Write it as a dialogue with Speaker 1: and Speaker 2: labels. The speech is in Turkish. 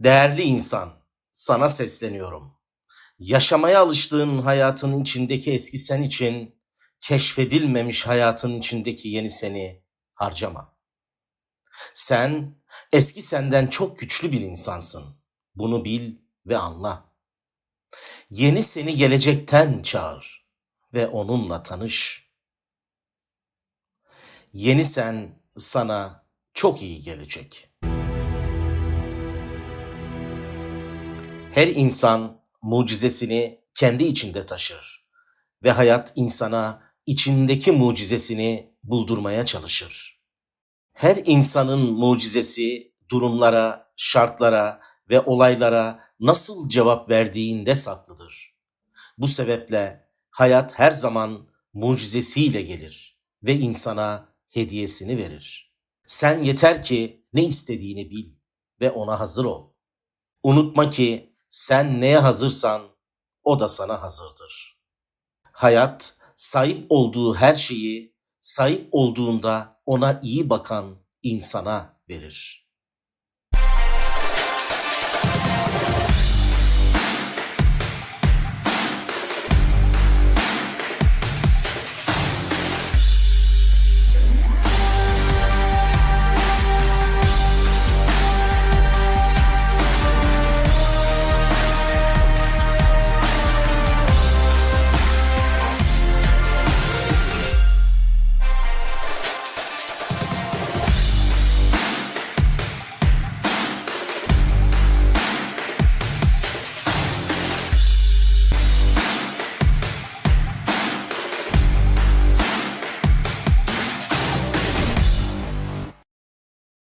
Speaker 1: Değerli insan, sana sesleniyorum. Yaşamaya alıştığın hayatın içindeki eski sen için keşfedilmemiş hayatın içindeki yeni seni harcama. Sen eski senden çok güçlü bir insansın. Bunu bil ve anla. Yeni seni gelecekten çağır ve onunla tanış. Yeni sen sana çok iyi gelecek. Her insan mucizesini kendi içinde taşır ve hayat insana içindeki mucizesini buldurmaya çalışır. Her insanın mucizesi durumlara, şartlara ve olaylara nasıl cevap verdiğinde saklıdır. Bu sebeple hayat her zaman mucizesiyle gelir ve insana hediyesini verir. Sen yeter ki ne istediğini bil ve ona hazır ol. Unutma ki sen neye hazırsan o da sana hazırdır. Hayat sahip olduğu her şeyi sahip olduğunda ona iyi bakan insana verir.